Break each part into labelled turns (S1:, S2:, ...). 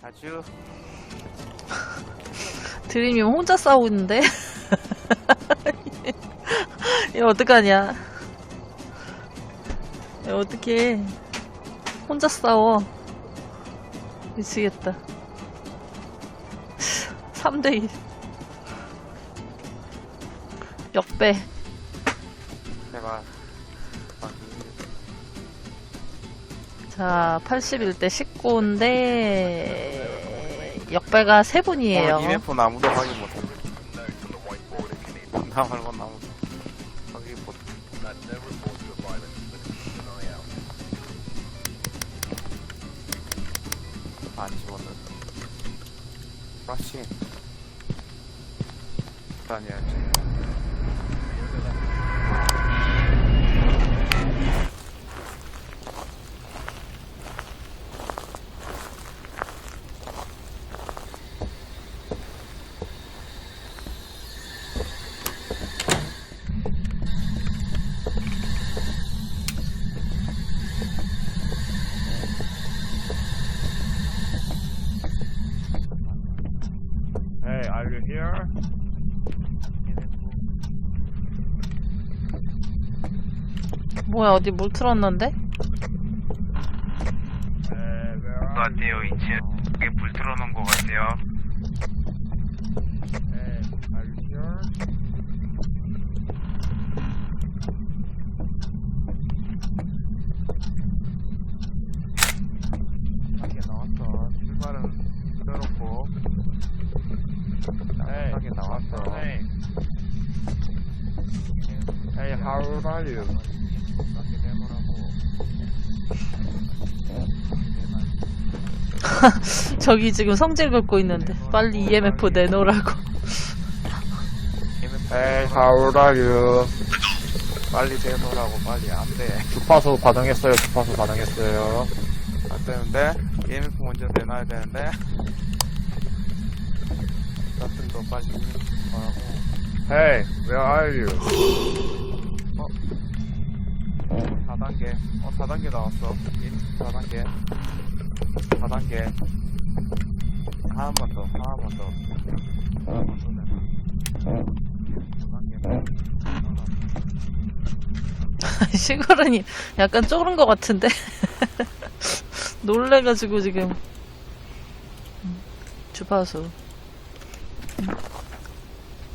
S1: 아주
S2: 드림이 혼자 싸우고 있는데? 이거 어떡하냐? 이거 어떡해. 혼자 싸워. 미치겠다. 3대1. 역배.
S1: 제가
S2: 자, 81대 19인데, 역배가 세 분이에요.
S1: 오늘 이메폰 아무도 확인 못해. 나 말고는 아무도 확인 못. 안 집었는데. 브라시. 다녀야지.
S3: Hey, are you here?
S2: 뭐야, 어디 물 틀었는데?
S3: You?
S1: 같아요, 이제. 여기 불 틀어놓은 것 같아요. 밖에 나왔어. 출발은 밖에 나왔어.
S3: Hey, how old are you?
S2: 저기 지금 성질 긁고 있는데. 빨리 EMF 내놓으라고.
S3: Old are you?
S1: 빨리 내놓으라고, 빨리. 안 돼.
S3: 주파수 반응했어요, 주파수 반응했어요.
S1: 안 되는데? EMF 먼저 내놔야 되는데? 같은 거 빨리 하고.
S3: Hey, where are you?
S1: 4단계. 어, 4단계 나왔어. EMF 4단계. 4단계. 하나만 더, 하나만 더. 하나만 더 내놔. 4단계.
S2: 시그러니 약간 쫄은 것 같은데? 놀래가지고 지금. 음, 주파수. 음.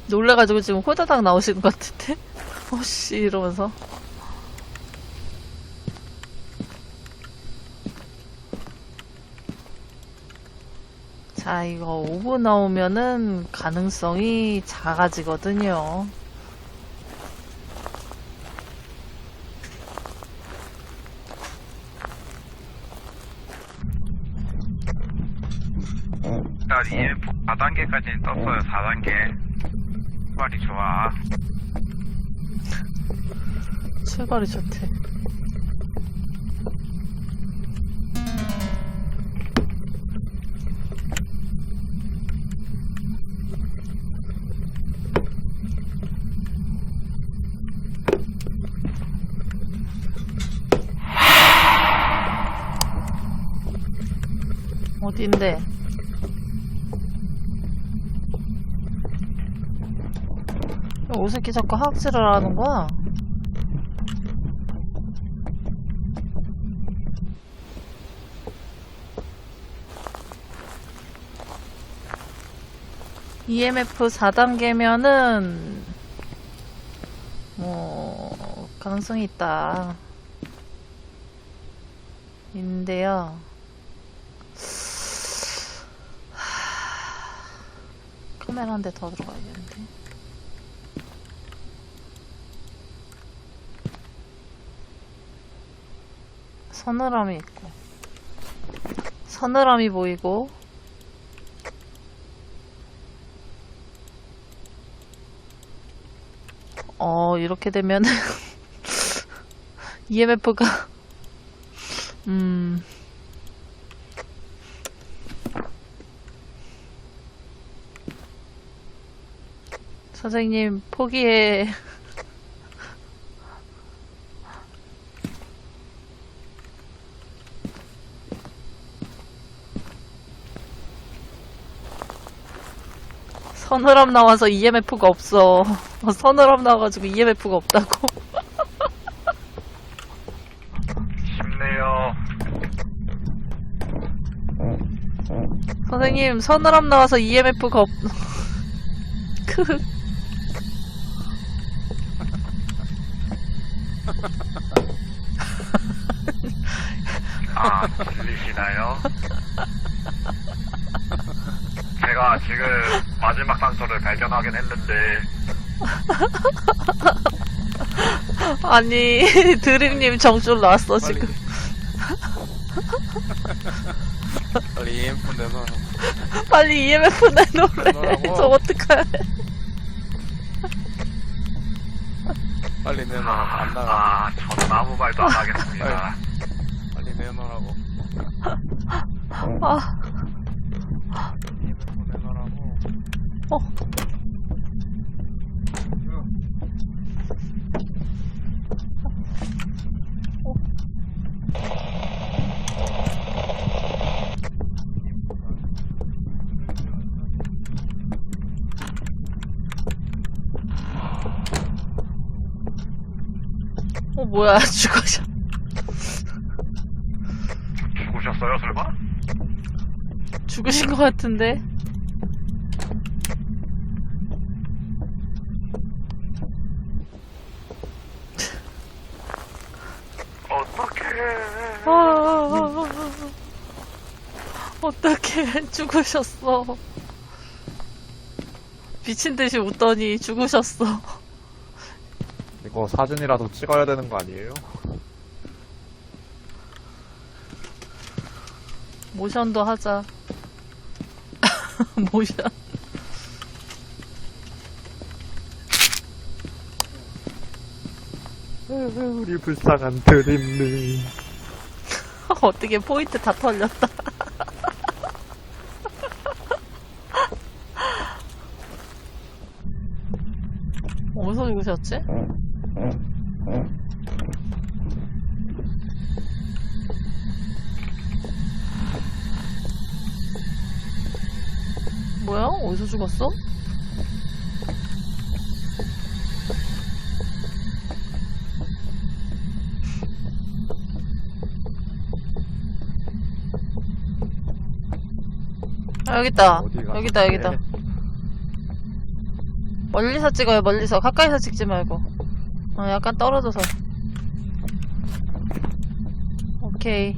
S2: 놀래가지고 지금 호다닥 나오시는 것 같은데? 어씨, 이러면서. 자, 이거 5분 나오면은 가능성이 작아지거든요.
S1: 나 EMF 4단계까지는 떴어요, 4단계. 빨리 좋아.
S2: 출발이 좋대. 어딘데? 오새끼 자꾸 하악질을 하는 거야? EMF 4단계면은 뭐 가능성이 있다. 인데요. 카메라 한대 더 들어가야겠는데. 서늘함이 있고. 서늘함이 보이고. 어 이렇게 되면은 EMF가 음 선생님, 포기해. 서늘함 나와서 EMF가 없어. 서늘함 나와가지고 EMF가 없다고.
S3: 쉽네요.
S2: 선생님, 서늘함 나와서 EMF가 없... 크.
S3: 아, 들리시나요? 제가 지금 마지막 산소를 발견하긴 했는데,
S2: 아니, 드림님 정줄 나왔어,
S1: 빨리.
S2: 지금.
S1: 빨리 EMF 내놔.
S2: 빨리 EMF 내놓으래. 저 어떡해.
S1: 빨리 내놔. 안 나가.
S3: 아, 저는 아무 말도 안 하겠습니다.
S1: 내놓으라고.
S2: 아,
S1: EMF 내놓으라고.
S2: 어. 어, 뭐야, 죽어져.
S3: 죽으셨어요, 설마?
S2: 죽으신 것 같은데?
S3: 어떡해.
S2: 아, 어떻게 죽으셨어? 미친 듯이 웃더니 죽으셨어.
S3: 이거 사진이라도 찍어야 되는 거 아니에요?
S2: 모션도 하자. 모션.
S3: 우리 불쌍한 드림님.
S2: 어떻게 포인트 다 털렸다. 어디서 죽으셨지? 뭐야? 어디서 죽었어? 아, 여기 있다.
S3: 어디가?
S2: 여기다, 여기다.
S3: 네.
S2: 멀리서 찍어요, 멀리서. 가까이서 찍지 말고. 어, 약간 떨어져서. 오케이.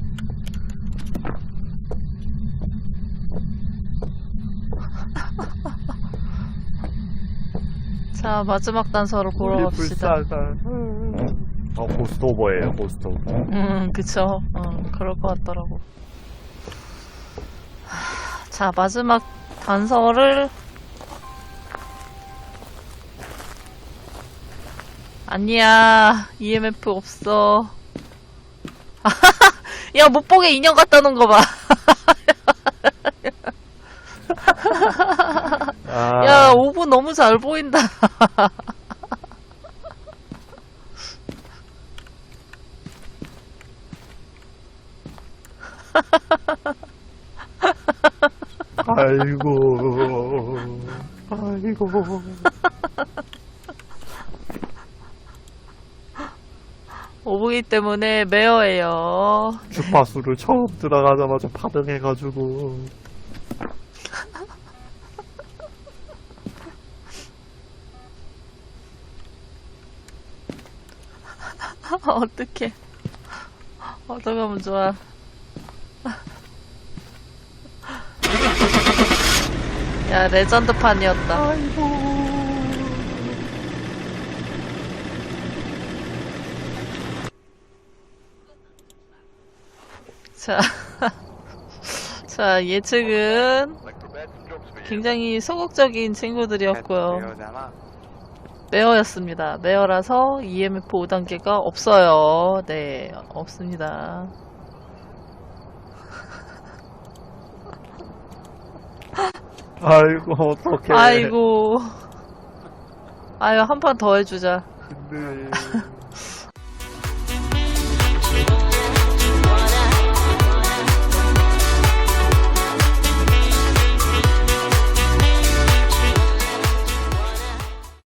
S2: 자, 마지막 단서를 보러
S3: 우리
S2: 갑시다.
S3: 불쌍한. 어, 고스트 오버예요, 고스트 오버.
S2: 음, 그쵸. 어, 그럴 것 같더라고. 하, 자, 마지막 단서를. 아니야, EMF 없어. 야, 못 보게 인형 갖다 놓은 거 봐. 5분 너무 잘 보인다.
S3: 아이고. 아이고.
S2: 오보기 때문에 매어예요.
S3: 주파수를 처음 들어가자마자 반응해가지고.
S2: 어떡해. 어떡하면 좋아. 야, 레전드판이었다. 자, 자, 예측은 굉장히 소극적인 친구들이었고요. 메어였습니다. 메어라서 EMF 5단계가 없어요. 네, 없습니다.
S3: 아이고, 어떡해.
S2: 아이고. 아유, 한 판 더 해주자.
S3: 근데